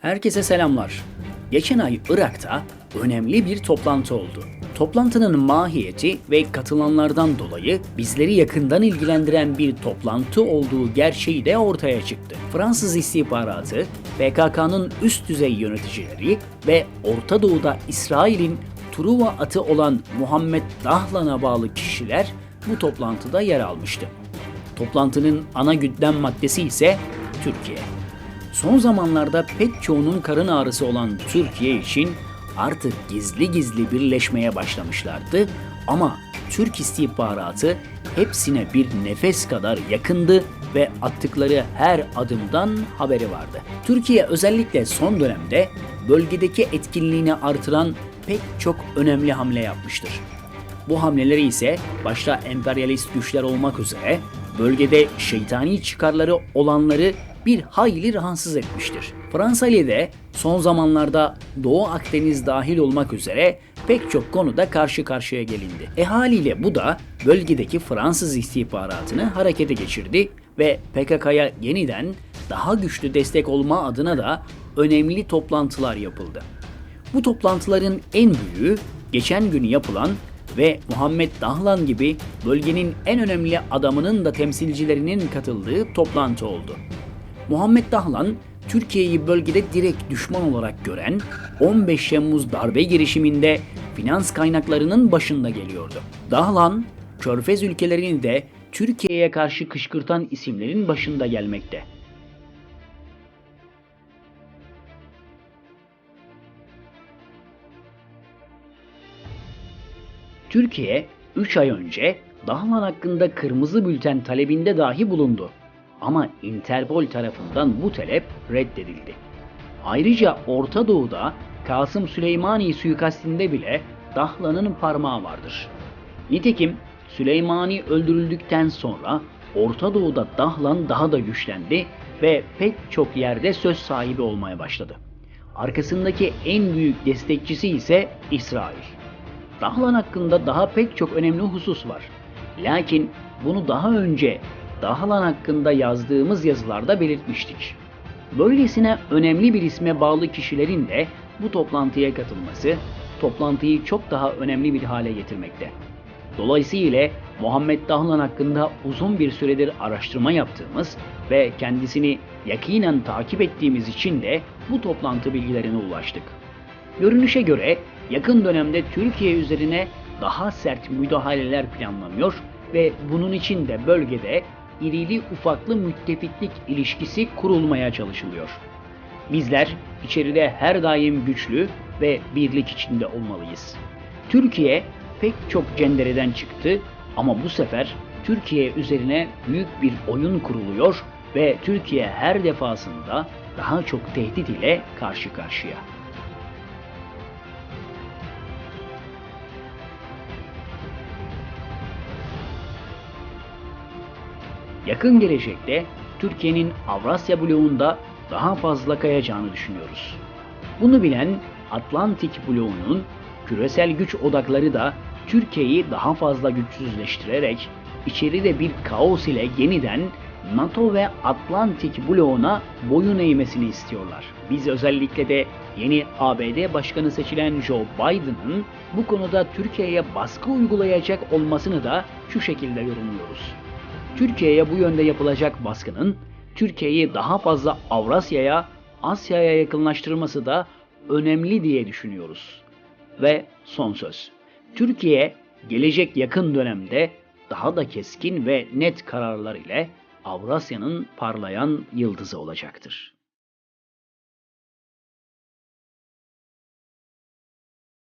Herkese selamlar. Geçen ay Irak'ta önemli bir toplantı oldu. Toplantının mahiyeti ve katılanlardan dolayı bizleri yakından ilgilendiren bir toplantı olduğu gerçeği de ortaya çıktı. Fransız istihbaratı, PKK'nın üst düzey yöneticileri ve Orta Doğu'da İsrail'in Truva atı olan Muhammed Dahlan'a bağlı kişiler bu toplantıda yer almıştı. Toplantının ana gündem maddesi ise Türkiye. Son zamanlarda pek çoğunun karın ağrısı olan Türkiye için artık gizli gizli birleşmeye başlamışlardı ama Türk istihbaratı hepsine bir nefes kadar yakındı ve attıkları her adımdan haberi vardı. Türkiye özellikle son dönemde bölgedeki etkinliğini artıran pek çok önemli hamle yapmıştır. Bu hamleleri ise başta emperyalist güçler olmak üzere bölgede şeytani çıkarları olanları bir hayli rahatsız etmiştir. Fransa ile de son zamanlarda Doğu Akdeniz dahil olmak üzere pek çok konuda karşı karşıya gelindi. E haliyle bu da bölgedeki Fransız istihbaratını harekete geçirdi ve PKK'ya yeniden daha güçlü destek olma adına da önemli toplantılar yapıldı. Bu toplantıların en büyüğü geçen gün yapılan ve Muhammed Dahlan gibi bölgenin en önemli adamının da temsilcilerinin katıldığı toplantı oldu. Muhammed Dahlan, Türkiye'yi bölgede direkt düşman olarak gören 15 Temmuz darbe girişiminde finans kaynaklarının başında geliyordu. Dahlan, Körfez ülkelerini de Türkiye'ye karşı kışkırtan isimlerin başında gelmekte. Türkiye 3 ay önce Dahlan hakkında kırmızı bülten talebinde dahi bulundu. Ama Interpol tarafından bu talep reddedildi. Ayrıca Orta Doğu'da Kasım Süleymani suikastinde bile Dahlan'ın parmağı vardır. Nitekim Süleymani öldürüldükten sonra Orta Doğu'da Dahlan daha da güçlendi ve pek çok yerde söz sahibi olmaya başladı. Arkasındaki en büyük destekçisi ise İsrail. Dahlan hakkında daha pek çok önemli husus var. Lakin bunu daha önce Dahlan hakkında yazdığımız yazılarda belirtmiştik. Böylesine önemli bir isme bağlı kişilerin de bu toplantıya katılması toplantıyı çok daha önemli bir hale getirmekte. Dolayısıyla Muhammed Dahlan hakkında uzun bir süredir araştırma yaptığımız ve kendisini yakinen takip ettiğimiz için de bu toplantı bilgilerine ulaştık. Görünüşe göre yakın dönemde Türkiye üzerine daha sert müdahaleler planlanıyor ve bunun için de bölgede irili ufaklı müttefiklik ilişkisi kurulmaya çalışılıyor. Bizler içeride her daim güçlü ve birlik içinde olmalıyız. Türkiye pek çok cendereden çıktı ama bu sefer Türkiye üzerine büyük bir oyun kuruluyor ve Türkiye her defasında daha çok tehdit ile karşı karşıya. Yakın gelecekte Türkiye'nin Avrasya bloğunda daha fazla kayacağını düşünüyoruz. Bunu bilen Atlantik bloğunun küresel güç odakları da Türkiye'yi daha fazla güçsüzleştirerek içeride bir kaos ile yeniden NATO ve Atlantik bloğuna boyun eğmesini istiyorlar. Biz özellikle de yeni ABD başkanı seçilen Joe Biden'ın bu konuda Türkiye'ye baskı uygulayacak olmasını da şu şekilde yorumluyoruz. Türkiye'ye bu yönde yapılacak baskının Türkiye'yi daha fazla Avrasya'ya, Asya'ya yakınlaştırması da önemli diye düşünüyoruz. Ve son söz. Türkiye gelecek yakın dönemde daha da keskin ve net kararlar ile Avrasya'nın parlayan yıldızı olacaktır.